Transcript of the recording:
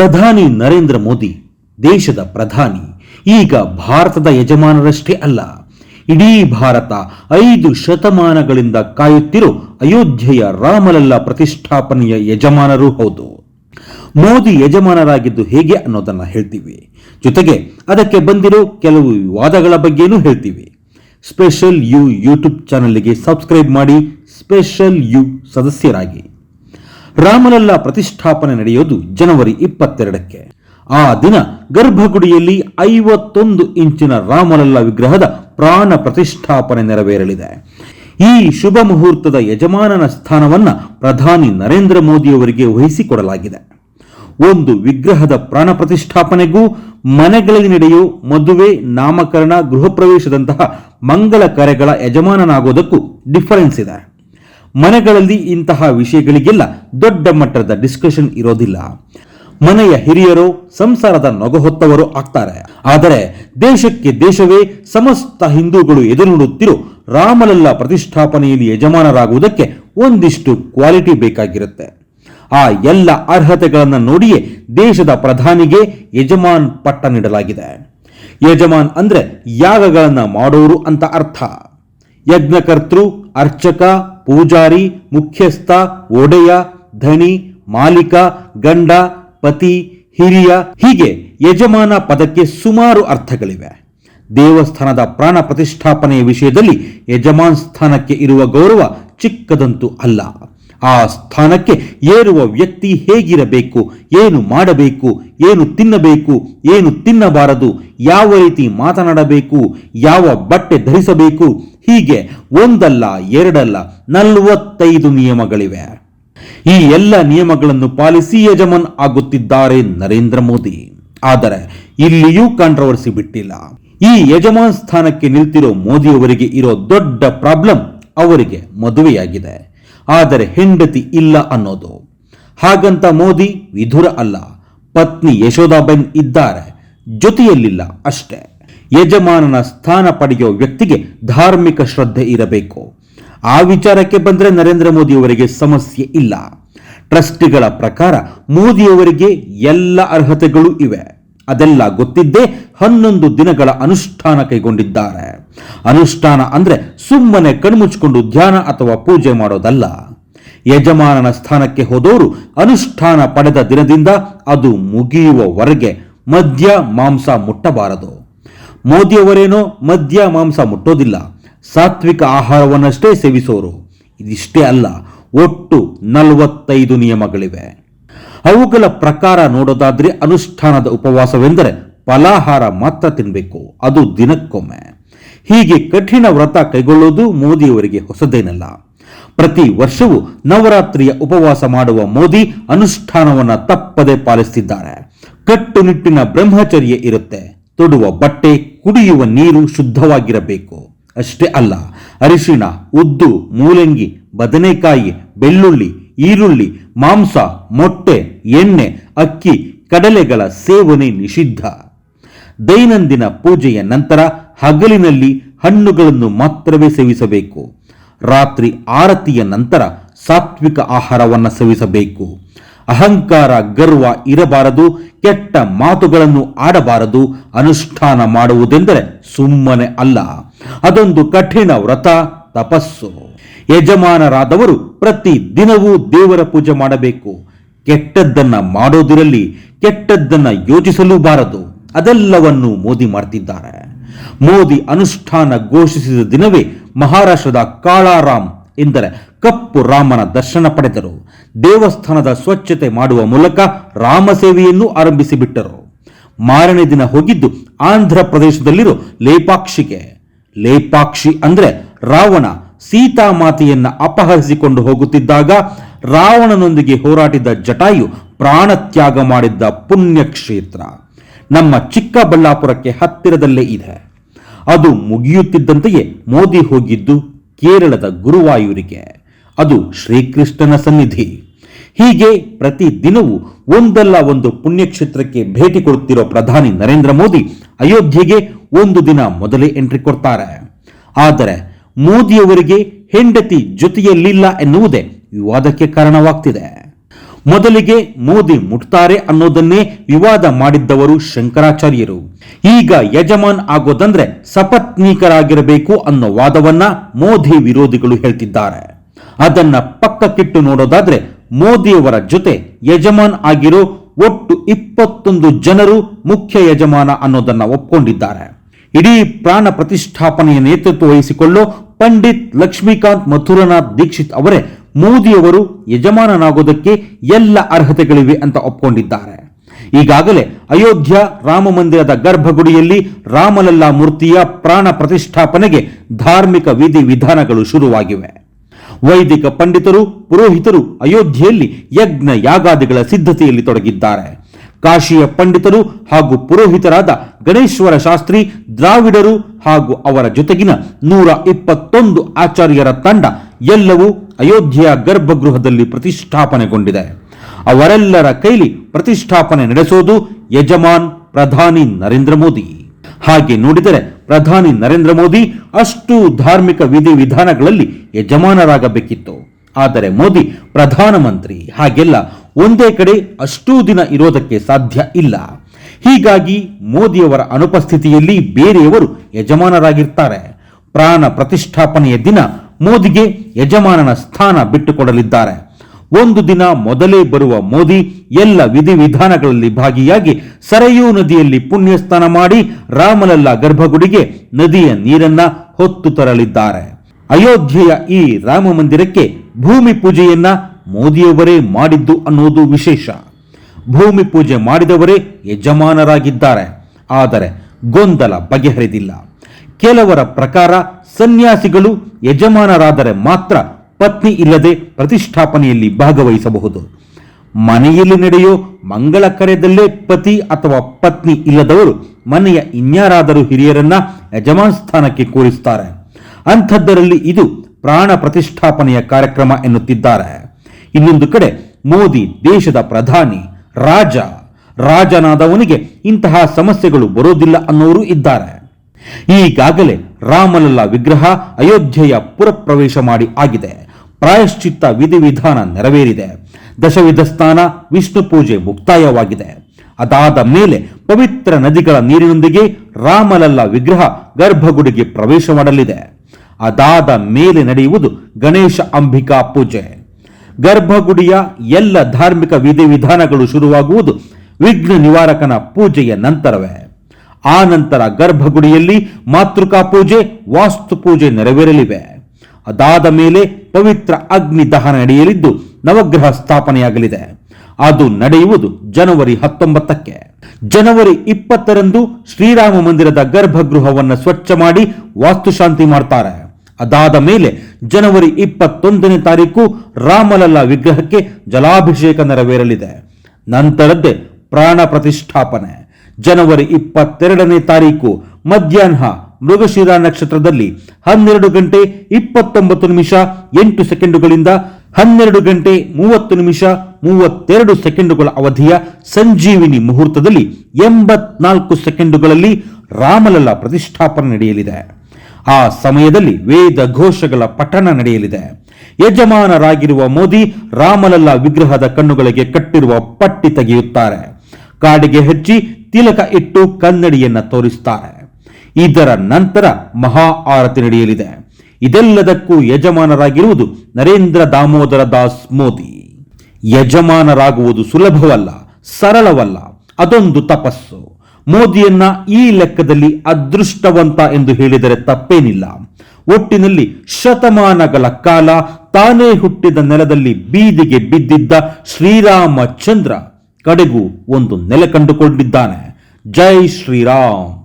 ಪ್ರಧಾನಿ ನರೇಂದ್ರ ಮೋದಿ, ದೇಶದ ಪ್ರಧಾನಿ, ಈಗ ಭಾರತದ ಯಜಮಾನರಷ್ಟೇ ಅಲ್ಲ, ಇಡೀ ಭಾರತ ಐದು ಶತಮಾನಗಳಿಂದ ಕಾಯುತ್ತಿರೋ ಅಯೋಧ್ಯೆಯ ರಾಮಲಲ್ಲ ಪ್ರತಿಷ್ಠಾಪನೆಯ ಯಜಮಾನರೂ ಹೌದು. ಮೋದಿ ಯಜಮಾನರಾಗಿದ್ದು ಹೇಗೆ ಅನ್ನೋದನ್ನ ಹೇಳ್ತೀವಿ. ಜೊತೆಗೆ ಅದಕ್ಕೆ ಬಂದಿರೋ ಕೆಲವು ವಿವಾದಗಳ ಬಗ್ಗೆನೂ ಹೇಳ್ತೀವಿ. ಸ್ಪೆಷಲ್ ಯು ಯೂಟ್ಯೂಬ್ ಚಾನಲ್ಗೆ ಸಬ್ಸ್ಕ್ರೈಬ್ ಮಾಡಿ, ಸ್ಪೆಷಲ್ ಯು ಸದಸ್ಯರಾಗಿ. ರಾಮಲಲ್ಲ ಪ್ರತಿಷ್ಠಾಪನೆ ನಡೆಯೋದು ಜನವರಿ ಇಪ್ಪತ್ತೆರಡಕ್ಕೆ. ಆ ದಿನ ಗರ್ಭಗುಡಿಯಲ್ಲಿ ಐವತ್ತೊಂದು ಇಂಚಿನ ರಾಮಲಲ್ಲ ವಿಗ್ರಹದ ಪ್ರಾಣ ಪ್ರತಿಷ್ಠಾಪನೆ ನೆರವೇರಲಿದೆ. ಈ ಶುಭ ಮುಹೂರ್ತದ ಯಜಮಾನನ ಸ್ಥಾನವನ್ನ ಪ್ರಧಾನಿ ನರೇಂದ್ರ ಮೋದಿಯವರಿಗೆ ವಹಿಸಿಕೊಡಲಾಗಿದೆ. ಒಂದು ವಿಗ್ರಹದ ಪ್ರಾಣ ಪ್ರತಿಷ್ಠಾಪನೆಗೂ ಮನೆಗಳಲ್ಲಿ ನಡೆಯೋ ಮದುವೆ, ನಾಮಕರಣ, ಗೃಹ ಪ್ರವೇಶದಂತಹ ಮಂಗಳ ಕಾರ್ಯಗಳ ಯಜಮಾನನಾಗೋದಕ್ಕೂ ಡಿಫರೆನ್ಸ್ ಇದೆ. ಮನೆಗಳಲ್ಲಿ ಇಂತಹ ವಿಷಯಗಳಿಗೆಲ್ಲ ದೊಡ್ಡ ಮಟ್ಟದ ಡಿಸ್ಕಷನ್ ಇರೋದಿಲ್ಲ. ಮನೆಯ ಹಿರಿಯರು, ಸಂಸಾರದ ನೊಗಹೊತ್ತವರು ಆಗ್ತಾರೆ. ಆದರೆ ದೇಶಕ್ಕೆ ದೇಶವೇ ಸಮಸ್ತ ಹಿಂದೂಗಳು ಎದುರು ನೋಡುತ್ತಿರೋ ರಾಮಲಲ್ಲ ಪ್ರತಿಷ್ಠಾಪನೆಯಲ್ಲಿ ಯಜಮಾನರಾಗುವುದಕ್ಕೆ ಒಂದಿಷ್ಟು ಕ್ವಾಲಿಟಿ ಬೇಕಾಗಿರುತ್ತೆ. ಆ ಎಲ್ಲ ಅರ್ಹತೆಗಳನ್ನು ನೋಡಿಯೇ ದೇಶದ ಪ್ರಧಾನಿಗೆ ಯಜಮಾನ್ ಪಟ್ಟ ನೀಡಲಾಗಿದೆ. ಯಜಮಾನ್ ಅಂದ್ರೆ ಯಾಗಗಳನ್ನ ಮಾಡೋರು ಅಂತ ಅರ್ಥ. ಯಜ್ಞಕರ್ತೃ ಅರ್ಚಕ, ಪೂಜಾರಿ, ಮುಖ್ಯಸ್ಥ, ಒಡೆಯ ಧಣಿ ಮಾಲೀಕ, ಗಂಡ, ಪತಿ, ಹಿರಿಯ ಹೀಗೆ ಯಜಮಾನ ಪದಕ್ಕೆ ಸುಮಾರು ಅರ್ಥಗಳಿವೆ. ದೇವಸ್ಥಾನದ ಪ್ರಾಣ ಪ್ರತಿಷ್ಠಾಪನೆಯ ವಿಷಯದಲ್ಲಿ ಯಜಮಾನ್ ಸ್ಥಾನಕ್ಕೆ ಇರುವ ಗೌರವ ಚಿಕ್ಕದಂತೂ ಅಲ್ಲ. ಆ ಸ್ಥಾನಕ್ಕೆ ಏರುವ ವ್ಯಕ್ತಿ ಹೇಗಿರಬೇಕು, ಏನು ಮಾಡಬೇಕು, ಏನು ತಿನ್ನಬೇಕು, ಏನು ತಿನ್ನಬಾರದು, ಯಾವ ರೀತಿ ಮಾತನಾಡಬೇಕು, ಯಾವ ಬಟ್ಟೆ ಧರಿಸಬೇಕು ಹೀಗೆ ಒಂದಲ್ಲ, ಎರಡಲ್ಲ, ನಲವತ್ತೈದು ನಿಯಮಗಳಿವೆ. ಈ ಎಲ್ಲ ನಿಯಮಗಳನ್ನು ಪಾಲಿಸಿ ಯಜಮಾನ್ ಆಗುತ್ತಿದ್ದಾರೆ ನರೇಂದ್ರ ಮೋದಿ. ಆದರೆ ಇಲ್ಲಿಯೂ ಕಾಂಟ್ರವರ್ಸಿ ಬಿಟ್ಟಿಲ್ಲ. ಈ ಯಜಮಾನ್ ಸ್ಥಾನಕ್ಕೆ ನಿಲ್ತಿರೋ ಮೋದಿಯವರಿಗೆ ಇರೋ ದೊಡ್ಡ ಪ್ರಾಬ್ಲಮ್ ಅವರಿಗೆ ಮದುವೆಯಾಗಿದೆ. ಆದರೆ ಹೆಂಡತಿ ಇಲ್ಲ ಅನ್ನೋದು. ಹಾಗಂತ ಮೋದಿ ವಿಧುರ ಅಲ್ಲ. ಪತ್ನಿ ಯಶೋಧಾಬೆನ್ ಇದ್ದಾರೆ. ಜೊತೆಯಲ್ಲಿಲ್ಲ ಅಷ್ಟೇ. ಯಜಮಾನನ ಸ್ಥಾನ ಪಡೆಯೋ ವ್ಯಕ್ತಿಗೆ ಧಾರ್ಮಿಕ ಶ್ರದ್ಧೆ ಇರಬೇಕು. ಆ ವಿಚಾರಕ್ಕೆ ಬಂದರೆ ನರೇಂದ್ರ ಮೋದಿಯವರಿಗೆ ಸಮಸ್ಯೆ ಇಲ್ಲ. ಟ್ರಸ್ಟಿಗಳ ಪ್ರಕಾರ ಮೋದಿಯವರಿಗೆ ಎಲ್ಲ ಅರ್ಹತೆಗಳು ಇವೆ. ಅದೆಲ್ಲ ಗೊತ್ತಿದ್ದೇ ಹನ್ನೊಂದು ದಿನಗಳ ಅನುಷ್ಠಾನ ಕೈಗೊಂಡಿದ್ದಾರೆ. ಅನುಷ್ಠಾನ ಅಂದ್ರೆ ಸುಮ್ಮನೆ ಕಣ್ಮುಚ್ಕೊಂಡು ಧ್ಯಾನ ಅಥವಾ ಪೂಜೆ ಮಾಡೋದಲ್ಲ. ಯಜಮಾನನ ಸ್ಥಾನಕ್ಕೆ ಹೋದವರು ಅನುಷ್ಠಾನ ಪಡೆದ ದಿನದಿಂದ ಅದು ಮುಗಿಯುವವರೆಗೆ ಮದ್ಯ ಮಾಂಸ ಮುಟ್ಟಬಾರದು. ಮೋದಿಯವರೇನೋ ಮದ್ಯ ಮಾಂಸ ಮುಟ್ಟೋದಿಲ್ಲ. ಸಾತ್ವಿಕ ಆಹಾರವನ್ನಷ್ಟೇ ಸೇವಿಸೋರು. ಇದಿಷ್ಟೇ ಅಲ್ಲ, ಒಟ್ಟು ನಲವತ್ತೈದು ನಿಯಮಗಳಿವೆ. ಅವುಗಳ ಪ್ರಕಾರ ನೋಡೋದಾದ್ರೆ ಅನುಷ್ಠಾನದ ಉಪವಾಸವೆಂದರೆ ಫಲಾಹಾರ ಮಾತ್ರ ತಿನ್ನಬೇಕು ಅದು ದಿನಕ್ಕೊಮ್ಮೆ. ಹೀಗೆ ಕಠಿಣ ವ್ರತ ಕೈಗೊಳ್ಳುವುದು ಮೋದಿಯವರಿಗೆ ಹೊಸದೇನಲ್ಲ. ಪ್ರತಿ ವರ್ಷವೂ ನವರಾತ್ರಿಯ ಉಪವಾಸ ಮಾಡುವ ಮೋದಿ ಅನುಷ್ಠಾನವನ್ನ ತಪ್ಪದೆ ಪಾಲಿಸುತ್ತಿದ್ದಾರೆ ಕಟ್ಟುನಿಟ್ಟಿನ ಬ್ರಹ್ಮಚರ್ಯ ಇರುತ್ತೆ, ತೊಡುವ ಬಟ್ಟೆ ಕುಡಿಯುವ ನೀರು ಶುದ್ಧವಾಗಿರಬೇಕು. ಅಷ್ಟೇ ಅಲ್ಲ, ಅರಿಶಿಣ, ಉದ್ದು, ಮೂಲಂಗಿ, ಬದನೆಕಾಯಿ, ಬೆಳ್ಳುಳ್ಳಿ, ಈರುಳ್ಳಿ, ಮಾಂಸ, ಮೊಟ್ಟೆ, ಎಣ್ಣೆ, ಅಕ್ಕಿ, ಕಡಲೆಗಳ ಸೇವನೆ ನಿಷಿದ್ಧ. ದೈನಂದಿನ ಪೂಜೆಯ ನಂತರ ಹಗಲಿನಲ್ಲಿ ಹಣ್ಣುಗಳನ್ನು ಮಾತ್ರವೇ ಸೇವಿಸಬೇಕು. ರಾತ್ರಿ ಆರತಿಯ ನಂತರ ಸಾತ್ವಿಕ ಆಹಾರವನ್ನು ಸೇವಿಸಬೇಕು. ಅಹಂಕಾರ, ಗರ್ವ ಇರಬಾರದು, ಕೆಟ್ಟ ಮಾತುಗಳನ್ನು ಆಡಬಾರದು, ಅನುಷ್ಠಾನ ಮಾಡುವುದೆಂದರೆ ಸುಮ್ಮನೆ ಅಲ್ಲ. ಅದೊಂದು ಕಠಿಣ ವ್ರತ, ತಪಸ್ಸು. ಯಜಮಾನರಾದವರು ಪ್ರತಿ ದಿನವೂ ದೇವರ ಪೂಜೆ ಮಾಡಬೇಕು. ಕೆಟ್ಟದ್ದನ್ನ ಮಾಡೋದಿರಲಿ ಕೆಟ್ಟದ್ದನ್ನ ಯೋಚಿಸಲೂ ಬಾರದು. ಅದೆಲ್ಲವನ್ನು ಮೋದಿ ಮಾಡ್ತಿದ್ದಾರೆ. ಮೋದಿ ಅನುಷ್ಠಾನ ಘೋಷಿಸಿದ ದಿನವೇ ಮಹಾರಾಷ್ಟ್ರದ ಕಾಳಾರಾಮ್ ಎಂದರೆ ಕಪ್ಪು ರಾಮನ ದರ್ಶನ ಪಡೆದರು. ದೇವಸ್ಥಾನದ ಸ್ವಚ್ಛತೆ ಮಾಡುವ ಮೂಲಕ ರಾಮ ಸೇವೆಯನ್ನು ಆರಂಭಿಸಿಬಿಟ್ಟರು. ಮಾರನೇ ದಿನ ಹೋಗಿದ್ದು ಆಂಧ್ರ ಪ್ರದೇಶದಲ್ಲಿರೋ ಲೇಪಾಕ್ಷಿಗೆ. ಲೇಪಾಕ್ಷಿ ಅಂದ್ರೆ ರಾವಣ ಸೀತಾಮಾತೆಯನ್ನ ಅಪಹರಿಸಿಕೊಂಡು ಹೋಗುತ್ತಿದ್ದಾಗ ರಾವಣನೊಂದಿಗೆ ಹೋರಾಟಿದ ಜಟಾಯು ಪ್ರಾಣತ್ಯಾಗ ಮಾಡಿದ್ದ ಪುಣ್ಯಕ್ಷೇತ್ರ. ನಮ್ಮ ಚಿಕ್ಕಬಳ್ಳಾಪುರಕ್ಕೆ ಹತ್ತಿರದಲ್ಲೇ ಇದೆ. ಅದು ಮುಗಿಯುತ್ತಿದ್ದಂತೆಯೇ ಮೋದಿ ಹೋಗಿದ್ದು ಕೇರಳದ ಗುರುವಾಯೂರಿಗೆ. ಅದು ಶ್ರೀಕೃಷ್ಣನ ಸನ್ನಿಧಿ. ಹೀಗೆ ಪ್ರತಿ ದಿನವೂ ಒಂದಲ್ಲ ಒಂದು ಪುಣ್ಯಕ್ಷೇತ್ರಕ್ಕೆ ಭೇಟಿ ಕೊಡುತ್ತಿರೋ ಪ್ರಧಾನಿ ನರೇಂದ್ರ ಮೋದಿ ಅಯೋಧ್ಯೆಗೆ ಒಂದು ದಿನ ಮೊದಲೇ ಎಂಟ್ರಿ ಕೊಡ್ತಾರೆ. ಆದರೆ ಮೋದಿಯವರಿಗೆ ಹೆಂಡತಿ ಜೊತೆಯಲ್ಲಿಲ್ಲ ಎನ್ನುವುದೇ ವಿವಾದಕ್ಕೆ ಕಾರಣವಾಗ್ತಿದೆ. ಮೊದಲಿಗೆ ಮೋದಿ ಮುಟ್ತಾರೆ ಅನ್ನೋದನ್ನೇ ವಿವಾದ ಮಾಡಿದ್ದವರು ಶಂಕರಾಚಾರ್ಯರು. ಈಗ ಯಜಮಾನ್ ಆಗೋದಂದ್ರೆ ಸಪತ್ನೀಕರಾಗಿರಬೇಕು ಅನ್ನೋ ವಾದವನ್ನ ಮೋದಿ ವಿರೋಧಿಗಳು ಹೇಳ್ತಿದ್ದಾರೆ. ಅದನ್ನ ಪಕ್ಕಕ್ಕಿಟ್ಟು ನೋಡೋದಾದ್ರೆ ಮೋದಿಯವರ ಜೊತೆ ಯಜಮಾನ್ ಆಗಿರೋ ಒಟ್ಟು ಇಪ್ಪತ್ತೊಂದು ಜನರು ಮುಖ್ಯ ಯಜಮಾನ ಅನ್ನೋದನ್ನ ಒಪ್ಕೊಂಡಿದ್ದಾರೆ. ಇಡೀ ಪ್ರಾಣ ಪ್ರತಿಷ್ಠಾಪನೆಯ ನೇತೃತ್ವ ವಹಿಸಿಕೊಳ್ಳೋ ಪಂಡಿತ್ ಲಕ್ಷ್ಮೀಕಾಂತ್ ಮಥುರನಾಥ್ ದೀಕ್ಷಿತ್ ಅವರೇ ಮೋದಿಯವರು ಯಜಮಾನನಾಗೋದಕ್ಕೆ ಎಲ್ಲ ಅರ್ಹತೆಗಳಿವೆ ಅಂತ ಒಪ್ಕೊಂಡಿದ್ದಾರೆ. ಈಗಾಗಲೇ ಅಯೋಧ್ಯ ರಾಮ ಮಂದಿರದ ಗರ್ಭಗುಡಿಯಲ್ಲಿ ರಾಮಲಲ್ಲಾ ಮೂರ್ತಿಯ ಪ್ರಾಣ ಪ್ರತಿಷ್ಠಾಪನೆಗೆ ಧಾರ್ಮಿಕ ವಿಧಿ ವಿಧಾನಗಳು ಶುರುವಾಗಿವೆ. ವೈದಿಕ ಪಂಡಿತರು, ಪುರೋಹಿತರು ಅಯೋಧ್ಯೆಯಲ್ಲಿ ಯಜ್ಞ ಯಾಗಾದಿಗಳ ಸಿದ್ಧತೆಯಲ್ಲಿ ತೊಡಗಿದ್ದಾರೆ. ಕಾಶಿಯ ಪಂಡಿತರು ಹಾಗೂ ಪುರೋಹಿತರಾದ ಗಣೇಶ್ವರ ಶಾಸ್ತ್ರಿ, ದ್ರಾವಿಡರು ಹಾಗೂ ಅವರ ಜೊತೆಗಿನ ನೂರ ಇಪ್ಪತ್ತೊಂದು ಆಚಾರ್ಯರ ತಂಡ ಎಲ್ಲವೂ ಅಯೋಧ್ಯೆಯ ಗರ್ಭಗೃಹದಲ್ಲಿ ಪ್ರತಿಷ್ಠಾಪನೆಗೊಂಡಿದೆ. ಅವರೆಲ್ಲರ ಕೈಲಿ ಪ್ರತಿಷ್ಠಾಪನೆ ನಡೆಸೋದು ಯಜಮಾನ್ ಪ್ರಧಾನಿ ನರೇಂದ್ರ ಮೋದಿ. ಹಾಗೆ ನೋಡಿದರೆ ಪ್ರಧಾನಿ ನರೇಂದ್ರ ಮೋದಿ ಅಷ್ಟು ಧಾರ್ಮಿಕ ವಿಧಿವಿಧಾನಗಳಲ್ಲಿ ಯಜಮಾನರಾಗಬೇಕಿತ್ತು. ಆದರೆ ಮೋದಿ ಪ್ರಧಾನಮಂತ್ರಿ, ಹಾಗೆಲ್ಲ ಒಂದೇ ಕಡೆ ಅಷ್ಟೂ ದಿನ ಇರೋದಕ್ಕೆ ಸಾಧ್ಯ ಇಲ್ಲ. ಹೀಗಾಗಿ ಮೋದಿಯವರ ಅನುಪಸ್ಥಿತಿಯಲ್ಲಿ ಬೇರೆಯವರು ಯಜಮಾನರಾಗಿರ್ತಾರೆ. ಪ್ರಾಣ ಪ್ರತಿಷ್ಠಾಪನೆಯ ದಿನ ಮೋದಿಗೆ ಯಜಮಾನನ ಸ್ಥಾನ ಬಿಟ್ಟುಕೊಡಲಿದ್ದಾರೆ. ಒಂದು ದಿನ ಮೊದಲೇ ಬರುವ ಮೋದಿ ಎಲ್ಲ ವಿಧಿವಿಧಾನಗಳಲ್ಲಿ ಭಾಗಿಯಾಗಿ ಸರಯೂ ನದಿಯಲ್ಲಿ ಪುಣ್ಯ ಸ್ನಾನ ಮಾಡಿ ರಾಮಲಲ್ಲ ಗರ್ಭಗುಡಿಗೆ ನದಿಯ ನೀರನ್ನ ಹೊತ್ತು ತರಲಿದ್ದಾರೆ. ಅಯೋಧ್ಯೆಯ ಈ ರಾಮ ಮಂದಿರಕ್ಕೆ ಭೂಮಿ ಪೂಜೆಯನ್ನ ಮೋದಿಯವರೇ ಮಾಡಿದ್ದು ಅನ್ನೋದು ವಿಶೇಷ. ಭೂಮಿ ಪೂಜೆ ಮಾಡಿದವರೇ ಯಜಮಾನರಾಗಿದ್ದಾರೆ. ಆದರೆ ಗೊಂದಲ ಬಗೆಹರಿದಿಲ್ಲ. ಕೆಲವರ ಪ್ರಕಾರ ಸನ್ಯಾಸಿಗಳು ಯಜಮಾನರಾದರೆ ಮಾತ್ರ ಪತ್ನಿ ಇಲ್ಲದೆ ಪ್ರತಿಷ್ಠಾಪನೆಯಲ್ಲಿ ಭಾಗವಹಿಸಬಹುದು. ಮನೆಯಲ್ಲಿ ನಡೆಯೋ ಮಂಗಳ ಕರೆದಲ್ಲೇ ಪತಿ ಅಥವಾ ಪತ್ನಿ ಇಲ್ಲದವರು ಮನೆಯ ಇನ್ಯಾರಾದರೂ ಹಿರಿಯರನ್ನ ಯಜಮಾನ್ ಸ್ಥಾನಕ್ಕೆ ಕೂರಿಸ್ತಾರೆ. ಅಂಥದ್ದರಲ್ಲಿ ಇದು ಪ್ರಾಣ ಪ್ರತಿಷ್ಠಾಪನೆಯ ಕಾರ್ಯಕ್ರಮ ಎನ್ನುತ್ತಿದ್ದಾರೆ. ಇನ್ನೊಂದು ಕಡೆ ಮೋದಿ ದೇಶದ ಪ್ರಧಾನಿ, ರಾಜ, ರಾಜನಾದವನಿಗೆ ಇಂತಹ ಸಮಸ್ಯೆಗಳು ಬರೋದಿಲ್ಲ ಅನ್ನೋರು ಇದ್ದಾರೆ. ಈಗಾಗಲೇ ರಾಮಲಲ್ಲ ವಿಗ್ರಹ ಅಯೋಧ್ಯೆಯ ಪುರಪ್ರವೇಶ ಮಾಡಿ ಆಗಿದೆ. ಪ್ರಾಯಶ್ಚಿತ್ತ ವಿಧಿವಿಧಾನ ನೆರವೇರಿದೆ. ದಶವಿಧ ಸ್ನಾನ ವಿಷ್ಣು ಪೂಜೆ ಮುಕ್ತಾಯವಾಗಿದೆ. ಅದಾದ ಮೇಲೆ ಪವಿತ್ರ ನದಿಗಳ ನೀರಿನೊಂದಿಗೆ ರಾಮಲಲ್ಲ ವಿಗ್ರಹ ಗರ್ಭಗುಡಿಗೆ ಪ್ರವೇಶ ಮಾಡಲಿದೆ. ಅದಾದ ಮೇಲೆ ನಡೆಯುವುದು ಗಣೇಶ ಅಂಬಿಕಾ ಪೂಜೆ. ಗರ್ಭಗುಡಿಯ ಎಲ್ಲ ಧಾರ್ಮಿಕ ವಿಧಿವಿಧಾನಗಳು ಶುರುವಾಗುವುದು ವಿಘ್ನ ನಿವಾರಕನ ಪೂಜೆಯ ನಂತರವೇ. ಆ ನಂತರ ಗರ್ಭಗುಡಿಯಲ್ಲಿ ಮಾತೃಕಾ ಪೂಜೆ, ವಾಸ್ತು ಪೂಜೆ ನೆರವೇರಲಿವೆ. ಅದಾದ ಮೇಲೆ ಪವಿತ್ರ ಅಗ್ನಿ ದಹನ ನಡೆಯಲಿದ್ದು ನವಗ್ರಹ ಸ್ಥಾಪನೆಯಾಗಲಿದೆ. ಅದು ನಡೆಯುವುದು ಜನವರಿ ಹತ್ತೊಂಬತ್ತಕ್ಕೆ. ಜನವರಿ ಇಪ್ಪತ್ತರಂದು ಶ್ರೀರಾಮ ಮಂದಿರದ ಗರ್ಭಗೃಹವನ್ನು ಸ್ವಚ್ಛ ಮಾಡಿ ವಾಸ್ತುಶಾಂತಿ ಮಾಡ್ತಾರೆ. ಅದಾದ ಮೇಲೆ ಜನವರಿ ಇಪ್ಪತ್ತೊಂದನೇ ತಾರೀಕು ರಾಮಲಲ್ಲ ವಿಗ್ರಹಕ್ಕೆ ಜಲಾಭಿಷೇಕ ನೆರವೇರಲಿದೆ. ನಂತರದ್ದೇ ಪ್ರಾಣ ಪ್ರತಿಷ್ಠಾಪನೆ. ಜನವರಿ ಇಪ್ಪತ್ತೆರಡನೇ ತಾರೀಕು ಮಧ್ಯಾಹ್ನ ಮೃಗಶಿರ ನಕ್ಷತ್ರದಲ್ಲಿ ಹನ್ನೆರಡು ಗಂಟೆ ಇಪ್ಪತ್ತೊಂಬತ್ತು ನಿಮಿಷ ಎಂಟು ಸೆಕೆಂಡುಗಳಿಂದ ಹನ್ನೆರಡು ಗಂಟೆ ಮೂವತ್ತು ನಿಮಿಷ ಮೂವತ್ತೆರಡು ಸೆಕೆಂಡುಗಳ ಅವಧಿಯ ಸಂಜೀವಿನಿ ಮುಹೂರ್ತದಲ್ಲಿ ಎಂಬತ್ನಾಲ್ಕು ಸೆಕೆಂಡುಗಳಲ್ಲಿ ರಾಮಲಲ್ಲ ಪ್ರತಿಷ್ಠಾಪನೆ ನಡೆಯಲಿದೆ. ಆ ಸಮಯದಲ್ಲಿ ವೇದ ಘೋಷಗಳ ಪಠಣ ನಡೆಯಲಿದೆ. ಯಜಮಾನರಾಗಿರುವ ಮೋದಿ ರಾಮಲಲ್ಲ ವಿಗ್ರಹದ ಕಣ್ಣುಗಳಿಗೆ ಕಟ್ಟಿರುವ ಪಟ್ಟಿ ತೆಗೆಯುತ್ತಾರೆ. ಕಾಡಿಗೆ ಹಚ್ಚಿ ತಿಲಕ ಇಟ್ಟು ಕನ್ನಡಿಯನ್ನ ತೋರಿಸುತ್ತಾರೆ ಇದರ ನಂತರ ಮಹಾ ಆರತಿ ನಡೆಯಲಿದೆ. ಇದೆಲ್ಲದಕ್ಕೂ ಯಜಮಾನರಾಗಿರುವುದು ನರೇಂದ್ರ ದಾಮೋದರ ದಾಸ್ ಮೋದಿ. ಯಜಮಾನರಾಗುವುದು ಸುಲಭವಲ್ಲ, ಸರಳವಲ್ಲ, ಅದೊಂದು ತಪಸ್ಸು. ಮೋದಿಯನ್ನ ಈ ಲೆಕ್ಕದಲ್ಲಿ ಅದೃಷ್ಟವಂತ ಎಂದು ಹೇಳಿದರೆ ತಪ್ಪೇನಿಲ್ಲ. ಒಟ್ಟಿನಲ್ಲಿ ಶತಮಾನಗಳ ಕಾಲ ತಾನೇ ಹುಟ್ಟಿದ ನೆಲದಲ್ಲಿ ಬೀದಿಗೆ ಬಿದ್ದಿದ್ದ ಶ್ರೀರಾಮಚಂದ್ರ ಕಡೆಗೂ ಒಂದು ನೆಲೆ ಕಂಡುಕೊಂಡಿದ್ದಾನೆ. ಜೈ ಶ್ರೀರಾಮ್.